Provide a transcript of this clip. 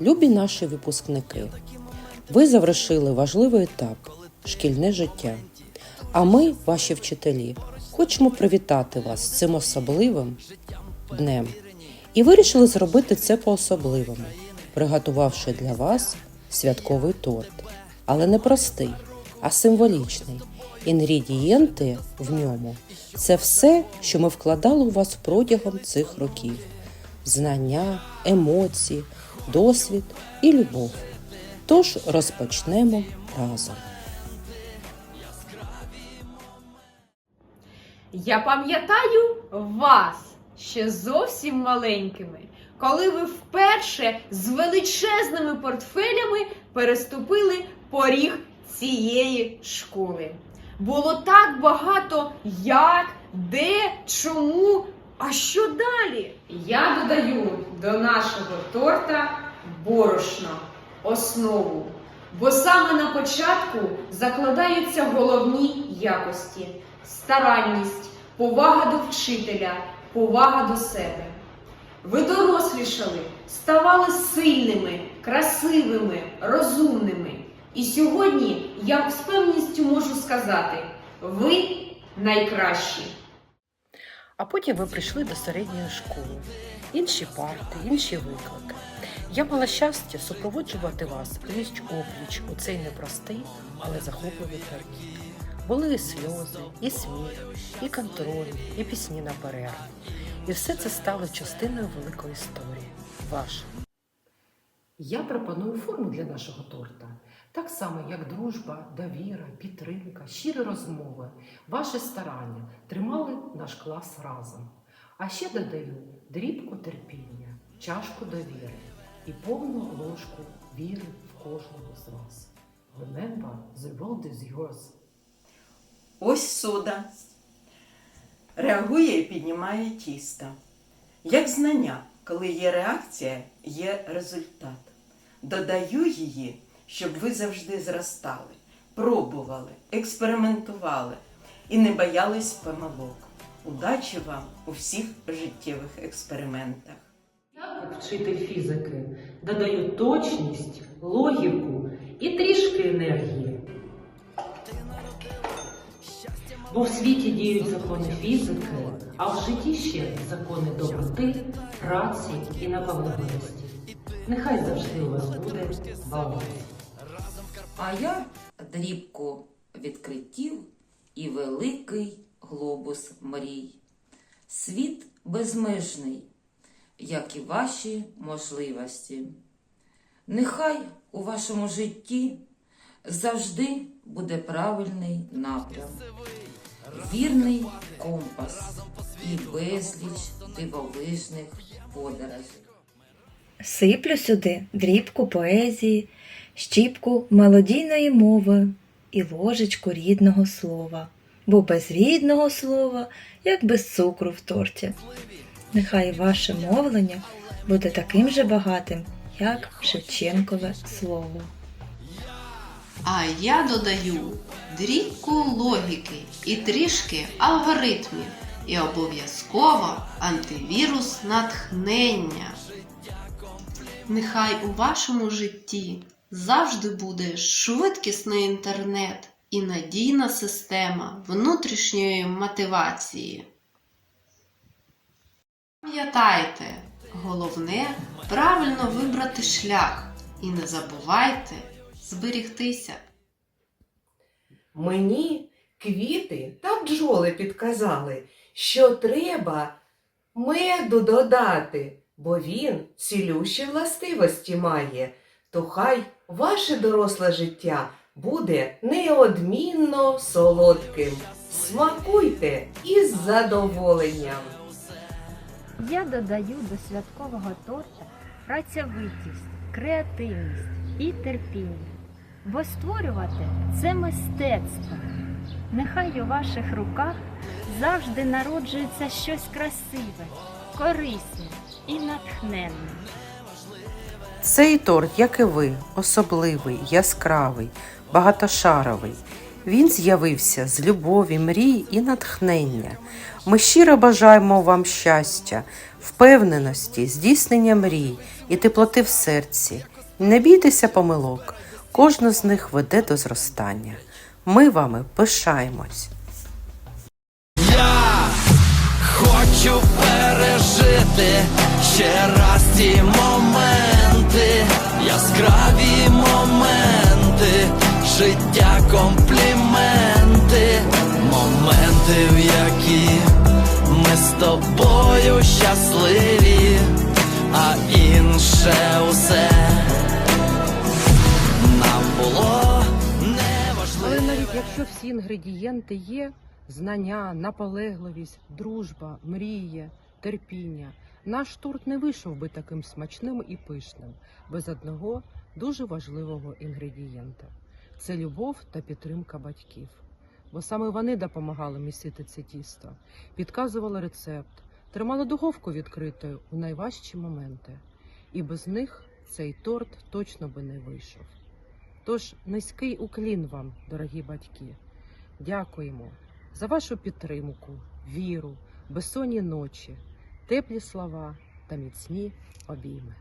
Любі наші випускники, ви завершили важливий етап шкільне життя. А ми, ваші вчителі, хочемо привітати вас цим особливим днем і вирішили зробити це по-особливому, приготувавши для вас святковий торт, але не простий, а символічний. Інгредієнти в ньому це все, що ми вкладали у вас протягом цих років: знання, емоції, досвід і любов. Тож розпочнемо разом. Я пам'ятаю вас ще зовсім маленькими, коли ви вперше з величезними портфелями переступили поріг цієї школи. Було так багато як, де, чому, а що далі? Я додаю до нашого торта борошно, основу. Бо саме на початку закладаються головні якості: старанність, повага до вчителя, повага до себе. Ви дорослішали, ставали сильними, красивими, розумними. І сьогодні я з певністю можу сказати: ви найкращі. А потім ви прийшли до середньої школи. Інші парти, інші виклики. Я мала щастя супроводжувати вас пліч опліч у цей непростий, але захопливий період. Були і сльози, і сміх, і контроль, і пісні на перерву. І все це стало частиною великої історії. Ваша. Я пропоную форму для нашого торта. Так само, як дружба, довіра, підтримка, щирі розмови, ваші старання тримали наш клас разом. А ще додаю дрібку терпіння, чашку довіри і повну ложку віри в кожного з вас. Remember, the world is yours. Ось сода. Реагує і піднімає тісто. Як знання, коли є реакція, є результат. Додаю її, щоб ви завжди зростали, пробували, експериментували і не боялись помилок. Удачі вам у всіх життєвих експериментах. Я, як вчитель фізики, додаю точність, логіку і трішки енергії. Бо в світі діють закони фізики, а в житті ще закони доброти, праці і наполегливості. Нехай завжди у вас буде баланс. А я дрібку відкриттів і великий глобус мрій. Світ безмежний, як і ваші можливості. Нехай у вашому житті завжди буде правильний напрям, вірний компас і безліч дивовижних подорожей. Сиплю сюди дрібку поезії, щіпку мелодійної мови і ложечку рідного слова, бо без рідного слова, як без цукру в торті. Нехай ваше мовлення буде таким же багатим, як Шевченкове слово. А я додаю дрібку логіки і трішки алгоритмів, і обов'язково антивірус натхнення. Нехай у вашому житті завжди буде швидкісний інтернет і надійна система внутрішньої мотивації. Пам'ятайте, головне правильно вибрати шлях і не забувайте зберігтися. Мені квіти та бджоли підказали, що треба меду додати, бо він цілющі властивості має. То хай ваше доросле життя буде неодмінно солодким. Смакуйте із задоволенням. Я додаю до святкового торта працьовитість, креативність і терпіння. Бо створювати це мистецтво. Нехай у ваших руках завжди народжується щось красиве, корисне і натхненне. Цей торт, як і ви, особливий, яскравий, багатошаровий. Він з'явився з любові, мрій і натхнення. Ми щиро бажаємо вам щастя, впевненості, здійснення мрій і теплоти в серці. Не бійтеся помилок, кожну з них веде до зростання. Ми вами пишаємось. Хочу пережити ще раз ті моменти, яскраві моменти, життя компліменти, моменти, в які ми з тобою щасливі, а інше усе нам було неважливо. Якщо всі інгредієнти є знання, наполегливість, дружба, мрія, терпіння, наш торт не вийшов би таким смачним і пишним без одного дуже важливого інгредієнта це любов та підтримка батьків. Бо саме вони допомагали місити це тісто, підказували рецепт, тримали духовку відкритою у найважчі моменти. І без них цей торт точно би не вийшов. Тож низький уклін вам, дорогі батьки. Дякуємо за вашу підтримку, віру, безсонні ночі, теплі слова та міцні обійми.